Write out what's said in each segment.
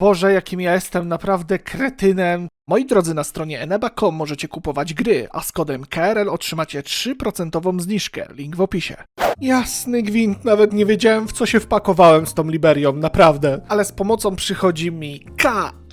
Boże, jakim ja jestem naprawdę kretynem. Moi drodzy, na stronie eneba.com możecie kupować gry, a z kodem KRL otrzymacie 3% zniżkę. Link w opisie. Jasny gwint, nawet nie wiedziałem w co się wpakowałem z tą Liberią, naprawdę. Ale z pomocą przychodzi mi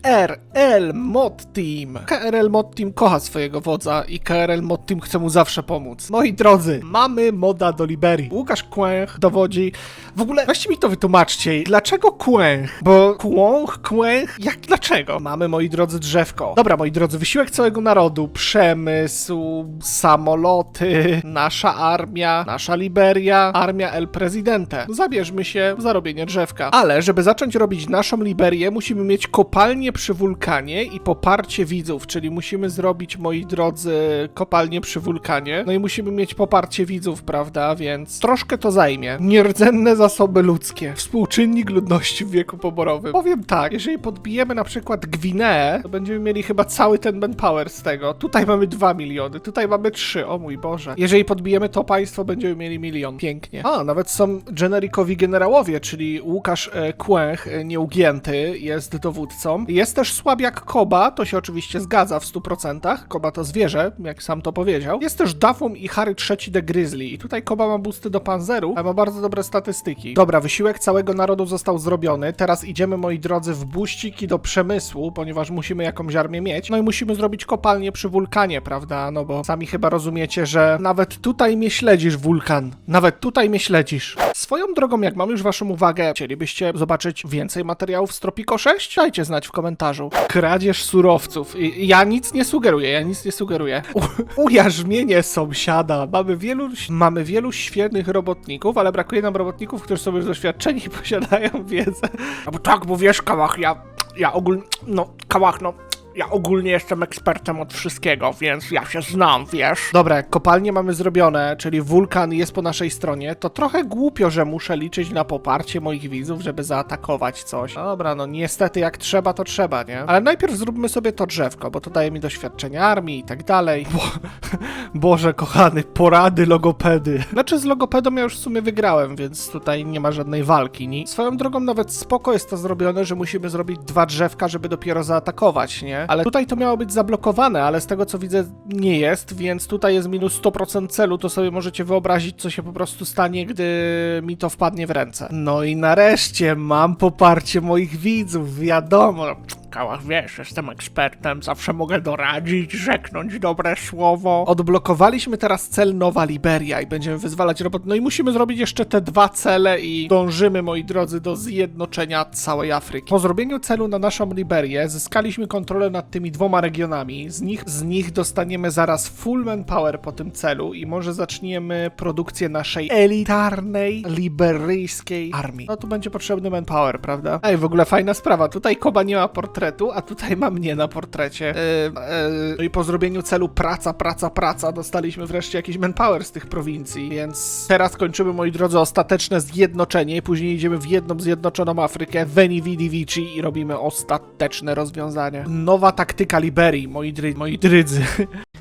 KRL Mod Team. KRL Mod Team kocha swojego wodza i KRL Mod Team chce mu zawsze pomóc. Moi drodzy, mamy moda do Liberii. Łukasz Kłęch dowodzi. W ogóle weźcie mi to wytłumaczcie. Dlaczego Kłęch? Bo Kłąch, Kłęch? Jak dlaczego? Mamy, moi drodzy, drzewko. Dobra, moi drodzy, wysiłek całego narodu, przemysł, samoloty, nasza armia, nasza Liberia, armia El Presidente. Zabierzmy się za robienie drzewka. Ale, żeby zacząć robić naszą Liberię, musimy mieć kopalnię przy wulkanie i poparcie widzów, czyli musimy zrobić, moi drodzy, kopalnię przy wulkanie. No i musimy mieć poparcie widzów, prawda? Więc troszkę to zajmie. Nierdzenne zasoby ludzkie. Współczynnik ludności w wieku poborowym. Powiem tak, jeżeli podbijemy na przykład Gwineę, to będziemy mieli chyba cały ten manpower z tego. Tutaj mamy 2 miliony, tutaj mamy 3, o mój Boże. Jeżeli podbijemy to państwo, będziemy mieli milion. Pięknie. A, nawet są generikowi generałowie, czyli Łukasz e, Kłęch, e, nieugięty, jest dowódcą. Jest też słabiak Koba, to się oczywiście zgadza w 100%. Koba to zwierzę, jak sam to powiedział. Jest też Dafum i Harry III de Grizzly. I tutaj Koba ma boosty do panzeru, ale ma bardzo dobre statystyki. Dobra, wysiłek całego narodu został zrobiony. Teraz idziemy, moi drodzy, w buściki do przemysłu, ponieważ musimy jakąś armię mieć. No i musimy zrobić kopalnię przy wulkanie, prawda? No bo sami chyba rozumiecie, że nawet tutaj mnie śledzisz, wulkan. Nawet tutaj mnie śledzisz. Swoją drogą, jak mam już waszą uwagę, chcielibyście zobaczyć więcej materiałów z Tropico 6? Dajcie znać w komentarzu. Kradzież surowców. I- Ja nic nie sugeruję, ja nic nie sugeruję. U- ujarzmienie sąsiada. Mamy wielu, mamy wielu świetnych robotników, ale brakuje nam robotników, którzy są już doświadczeni i posiadają wiedzę. No bo tak, bo wiesz, Kałach, ja, ja ogólnie, no, Kałach, no, ja ogólnie jestem ekspertem od wszystkiego, więc ja się znam, wiesz. Dobra, kopalnie mamy zrobione, czyli wulkan jest po naszej stronie, to trochę głupio, że muszę liczyć na poparcie moich widzów, żeby zaatakować coś. Dobra, no niestety jak trzeba, to trzeba, nie? Ale najpierw zróbmy sobie to drzewko, bo to daje mi doświadczenie armii i tak dalej. Bo, Boże kochany, porady logopedy. Znaczy z logopedą ja już w sumie wygrałem, więc tutaj nie ma żadnej walki, ni? Swoją drogą nawet spoko jest to zrobione, że musimy zrobić dwa drzewka, żeby dopiero zaatakować, nie? Ale tutaj to miało być zablokowane, ale z tego co widzę nie jest, więc tutaj jest minus 100% celu, to sobie możecie wyobrazić, co się po prostu stanie, gdy mi to wpadnie w ręce. No i nareszcie mam poparcie moich widzów, wiadomo. Wiesz, jestem ekspertem, zawsze mogę doradzić, rzeknąć dobre słowo. Odblokowaliśmy teraz cel Nowa Liberia i będziemy wyzwalać robot. No i musimy zrobić jeszcze te dwa cele i dążymy, moi drodzy, do zjednoczenia całej Afryki. Po zrobieniu celu na naszą Liberię zyskaliśmy kontrolę nad tymi dwoma regionami. Z nich, z nich dostaniemy zaraz full manpower po tym celu i może zaczniemy produkcję naszej elitarnej, liberyjskiej armii. No tu będzie potrzebny manpower, prawda? Ej, w ogóle fajna sprawa. Tutaj Koba nie ma portretu, a tutaj ma mnie na portrecie. Yy, yy, no i po zrobieniu celu praca, praca, praca dostaliśmy wreszcie jakiś manpower z tych prowincji, więc teraz kończymy, moi drodzy, ostateczne zjednoczenie. Później idziemy w jedną zjednoczoną Afrykę, Veni Vidi Vici i robimy ostateczne rozwiązanie. Nowa taktyka Liberii, moi, dry, moi drydzy.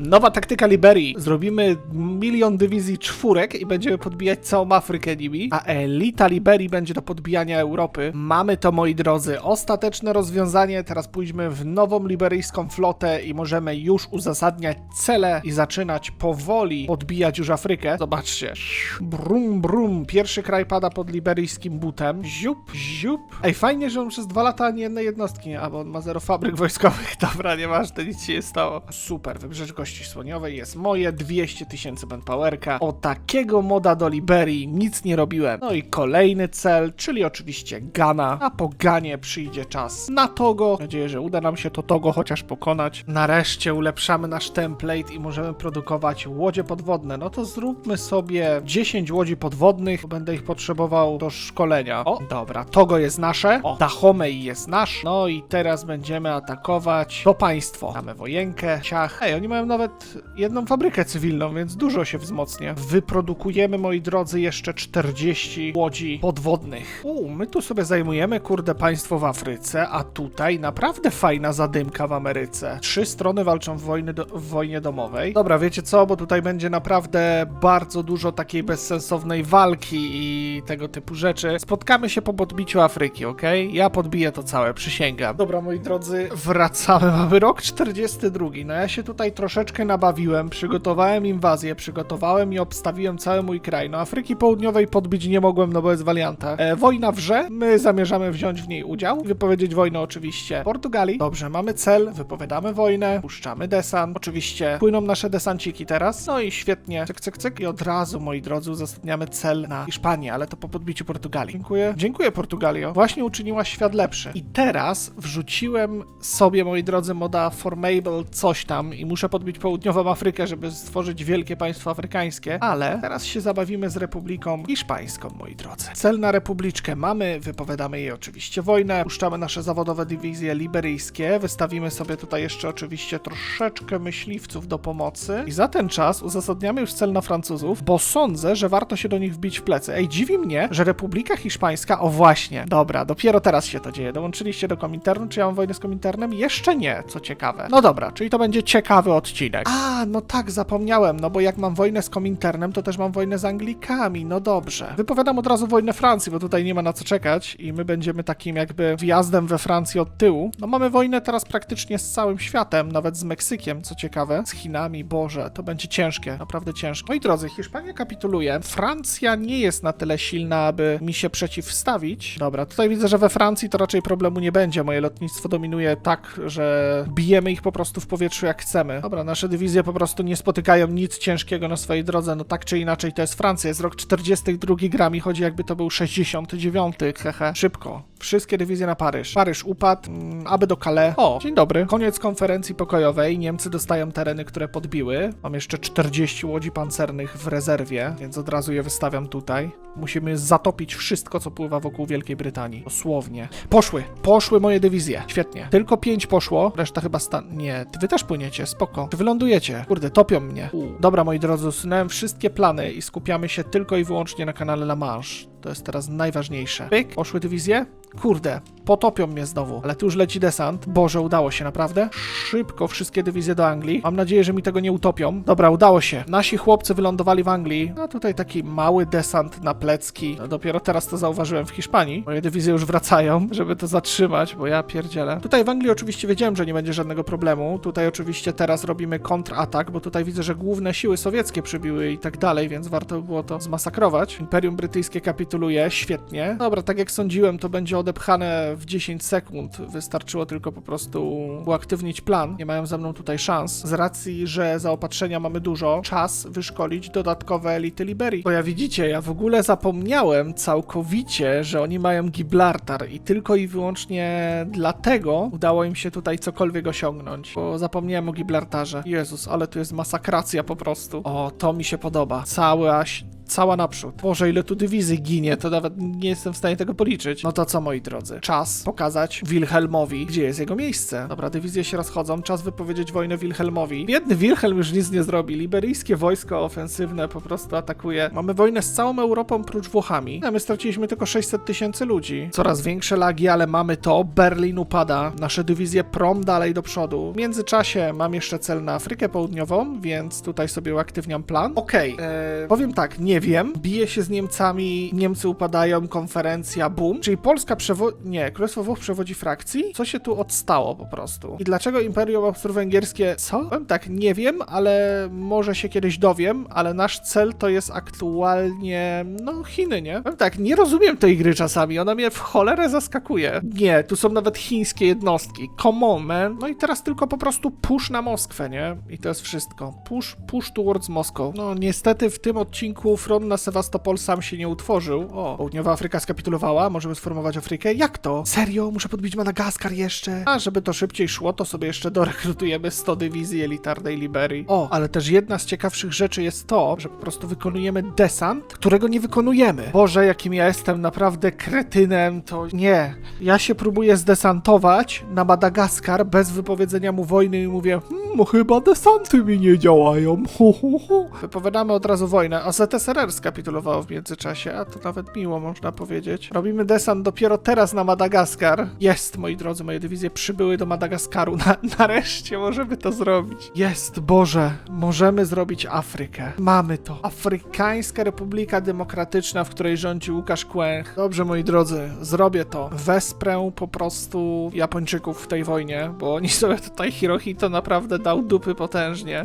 Nowa taktyka Liberii. Zrobimy milion dywizji czwórek i będziemy podbijać całą Afrykę nimi, a elita Liberii będzie do podbijania Europy. Mamy to, moi drodzy, ostateczne rozwiązanie. Teraz pójdźmy w nową liberyjską flotę i możemy już uzasadniać cele i zaczynać powoli podbijać już Afrykę. Zobaczcie. Brum, brum. Pierwszy kraj pada pod liberyjskim butem. Ziup, ziup. Ej, fajnie, że on przez dwa lata ani jednej jednostki nie, on ma zero fabryk wojskowych. Dobra, nieważne, nic się nie stało. Super, wybrzeże Kości Słoniowej jest moje, 200 tysięcy manpowerka. O takiego moda do Liberii nic nie robiłem. No i kolejny cel, czyli oczywiście Ghana. A po Ganie przyjdzie czas na Togo. Mam nadzieję, że uda nam się to Togo chociaż pokonać. Nareszcie ulepszamy nasz template i możemy produkować łodzie podwodne. No to zróbmy sobie 10 łodzi podwodnych, będę ich potrzebował do szkolenia. O, dobra, Togo jest nasze. O, Dahomey jest nasz. No i teraz będziemy atakować to państwo. Mamy wojenkę, ciach. Ej, oni mają na nawet jedną fabrykę cywilną, więc dużo się wzmocnię. Wyprodukujemy, moi drodzy, jeszcze 40 łodzi podwodnych. U, my tu sobie zajmujemy, kurde, państwo w Afryce, a tutaj naprawdę fajna zadymka w Ameryce. Trzy strony walczą w, wojny do, w wojnie domowej. Dobra, wiecie co, bo tutaj będzie naprawdę bardzo dużo takiej bezsensownej walki i tego typu rzeczy. Spotkamy się po podbiciu Afryki, okej? Ja podbiję to całe, przysięgam. Dobra, moi drodzy, wracamy. Mamy rok 42. No ja się tutaj troszeczkę nabawiłem, przygotowałem inwazję, przygotowałem i obstawiłem cały mój kraj. No Afryki Południowej podbić nie mogłem, no bo jest warianta. E, wojna wrze, my zamierzamy wziąć w niej udział, wypowiedzieć wojnę oczywiście Portugalii. Dobrze, mamy cel, wypowiadamy wojnę, puszczamy desant. Oczywiście płyną nasze desanciki teraz. No i świetnie, cyk, cyk, cyk. I od razu, moi drodzy, uzasadniamy cel na Hiszpanię, ale to po podbiciu Portugalii. Dziękuję. Dziękuję, Portugalio. Właśnie uczyniłaś świat lepszy. I teraz wrzuciłem sobie, moi drodzy, moda Formable coś tam i muszę podbić południową Afrykę, żeby stworzyć wielkie państwo afrykańskie, ale teraz się zabawimy z Republiką Hiszpańską, moi drodzy. Cel na Republiczkę mamy, wypowiadamy jej oczywiście wojnę, puszczamy nasze zawodowe dywizje liberyjskie, wystawimy sobie tutaj jeszcze oczywiście troszeczkę myśliwców do pomocy i za ten czas uzasadniamy już cel na Francuzów, bo sądzę, że warto się do nich wbić w plecy. Ej, dziwi mnie, że Republika Hiszpańska, o właśnie, dobra, dopiero teraz się to dzieje. Dołączyliście do Kominternu, czy ja mam wojnę z Kominternem? Jeszcze nie, co ciekawe. No dobra, czyli to będzie ciekawy odcinek. A, no tak, zapomniałem, no bo jak mam wojnę z Kominternem, to też mam wojnę z Anglikami, no dobrze. Wypowiadam od razu wojnę Francji, bo tutaj nie ma na co czekać i my będziemy takim jakby wjazdem we Francję od tyłu. No mamy wojnę teraz praktycznie z całym światem, nawet z Meksykiem, co ciekawe, z Chinami, Boże, to będzie ciężkie, naprawdę ciężkie. Moi drodzy, Hiszpania kapituluje. Francja nie jest na tyle silna, aby mi się przeciwstawić. Dobra, tutaj widzę, że we Francji to raczej problemu nie będzie. Moje lotnictwo dominuje tak, że bijemy ich po prostu w powietrzu jak chcemy. Dobra, nasze dywizje po prostu nie spotykają nic ciężkiego na swojej drodze. No tak czy inaczej, to jest Francja. Jest rok 42 grami, chodzi jakby to był 69, hehe. Szybko. Wszystkie dywizje na Paryż. Paryż upadł, mm, aby do Calais. O, dzień dobry. Koniec konferencji pokojowej. Niemcy dostają tereny, które podbiły. Mam jeszcze 40 łodzi pancernych w rezerwie, więc od razu je wystawiam tutaj. Musimy zatopić wszystko, co pływa wokół Wielkiej Brytanii. Dosłownie. Poszły. Poszły moje dywizje. Świetnie. Tylko 5 poszło. Reszta chyba stan... Nie, wy też płyniecie. Spoko. Czy wylądujecie? Kurde, topią mnie. U. Dobra, moi drodzy, usunąłem wszystkie plany i skupiamy się tylko i wyłącznie na kanale La Manche. To jest teraz najważniejsze. Pyk, poszły dywizje. Kurde, potopią mnie znowu. Ale tu już leci desant. Boże, udało się, naprawdę. Szybko wszystkie dywizje do Anglii. Mam nadzieję, że mi tego nie utopią. Dobra, udało się. Nasi chłopcy wylądowali w Anglii. No tutaj taki mały desant na plecki. No, dopiero teraz to zauważyłem w Hiszpanii. Moje dywizje już wracają, żeby to zatrzymać, bo ja pierdzielę. Tutaj w Anglii oczywiście wiedziałem, że nie będzie żadnego problemu. Tutaj oczywiście teraz robimy kontratak, bo tutaj widzę, że główne siły sowieckie przybiły i tak dalej, więc warto by było to zmasakrować. Imperium Brytyjskie kapituluje, świetnie. Dobra, tak jak sądziłem, to będzie odepchane w 10 sekund. Wystarczyło tylko po prostu uaktywnić plan. Nie mają ze mną tutaj szans. Z racji, że zaopatrzenia mamy dużo, czas wyszkolić dodatkowe elity Liberii. Bo ja widzicie, ja w ogóle zapomniałem całkowicie, że oni mają Gibraltar i tylko i wyłącznie dlatego udało im się tutaj cokolwiek osiągnąć. Bo zapomniałem o Gibraltarze. Jezus, ale tu jest masakracja po prostu. O, to mi się podoba. Cała cała naprzód. Boże, ile tu dywizji ginie, to nawet nie jestem w stanie tego policzyć. No to co, moi drodzy? Czas pokazać Wilhelmowi, gdzie jest jego miejsce. Dobra, dywizje się rozchodzą, czas wypowiedzieć wojnę Wilhelmowi. Biedny Wilhelm już nic nie zrobi. Liberyjskie wojsko ofensywne po prostu atakuje. Mamy wojnę z całą Europą prócz Włochami. A my straciliśmy tylko 600 tysięcy ludzi. Coraz większe lagi, ale mamy to. Berlin upada. Nasze dywizje prom dalej do przodu. W międzyczasie mam jeszcze cel na Afrykę Południową, więc tutaj sobie uaktywniam plan. Okej, okay, powiem tak, nie wiem. Bije się z Niemcami, Niemcy upadają, konferencja, boom. Czyli Polska przewodzi... Nie, Królestwo Włoch przewodzi frakcji? Co się tu odstało po prostu? I dlaczego Imperium Austro-Węgierskie... Co? Powiem tak, nie wiem, ale może się kiedyś dowiem, ale nasz cel to jest aktualnie... No, Chiny, nie? Powiem tak, nie rozumiem tej gry czasami, ona mnie w cholerę zaskakuje. Nie, tu są nawet chińskie jednostki. Come on, man. No i teraz tylko po prostu push na Moskwę, nie? I to jest wszystko. Push, push towards Moscow. No, niestety w tym odcinku front na Sewastopol sam się nie utworzył. O, Południowa Afryka skapitulowała, możemy sformować Afrykę. Jak to? Serio? Muszę podbić Madagaskar jeszcze? A, żeby to szybciej szło, to sobie jeszcze dorekrutujemy 100 dywizji elitarnej Liberii. O, ale też jedna z ciekawszych rzeczy jest to, że po prostu wykonujemy desant, którego nie wykonujemy. Boże, jakim ja jestem naprawdę kretynem, to nie. Ja się próbuję zdesantować na Madagaskar bez wypowiedzenia mu wojny i mówię, hmm, chyba desanty mi nie działają. Hu, hu, hu. Wypowiadamy od razu wojnę, a ZSRR skapitulowało w międzyczasie, a to nawet miło można powiedzieć. Robimy desant dopiero teraz na Madagaskar. Jest, moi drodzy, moje dywizje przybyły do Madagaskaru. Na, nareszcie możemy to zrobić. Jest, Boże, możemy zrobić Afrykę. Mamy to. Afrykańska Republika Demokratyczna, w której rządzi Łukasz Kłęch. Dobrze, moi drodzy, zrobię to. Wesprę po prostu Japończyków w tej wojnie, bo oni sobie tutaj Hirohito naprawdę dał dupy potężnie.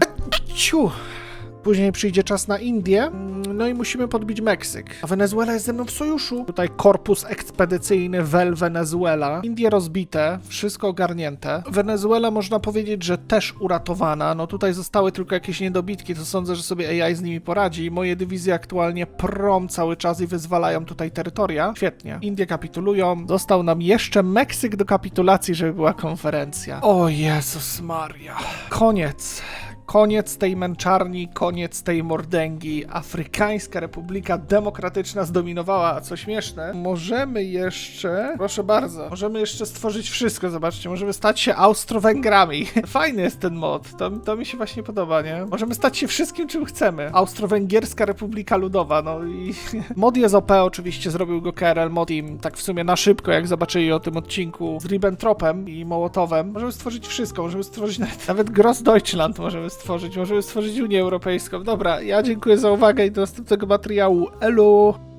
Ciu. Później przyjdzie czas na Indię, no i musimy podbić Meksyk. A Wenezuela jest ze mną w sojuszu. Tutaj korpus ekspedycyjny Vel Venezuela. Indie rozbite, wszystko ogarnięte. Wenezuela można powiedzieć, że też uratowana. No tutaj zostały tylko jakieś niedobitki, to sądzę, że sobie AI z nimi poradzi. Moje dywizje aktualnie prom cały czas i wyzwalają tutaj terytoria. Świetnie. Indie kapitulują. Został nam jeszcze Meksyk do kapitulacji, żeby była konferencja. O Jezus Maria. Koniec. Koniec tej męczarni, koniec tej mordęgi. Afrykańska Republika Demokratyczna zdominowała, a co śmieszne, możemy jeszcze, proszę bardzo, możemy jeszcze stworzyć wszystko, zobaczcie, możemy stać się Austro-Węgrami. Fajny jest ten mod, to, to mi się właśnie podoba, nie? Możemy stać się wszystkim, czym chcemy. Austro-Węgierska Republika Ludowa, no i mod jest OP, oczywiście zrobił go KRL Modim, tak w sumie na szybko, jak zobaczyli o tym odcinku z Ribbentropem i Mołotowem. Możemy stworzyć wszystko, możemy stworzyć nawet, nawet Grossdeutschland możemy stworzyć, możemy stworzyć Unię Europejską. Dobra, ja dziękuję za uwagę i do następnego materiału. Elu!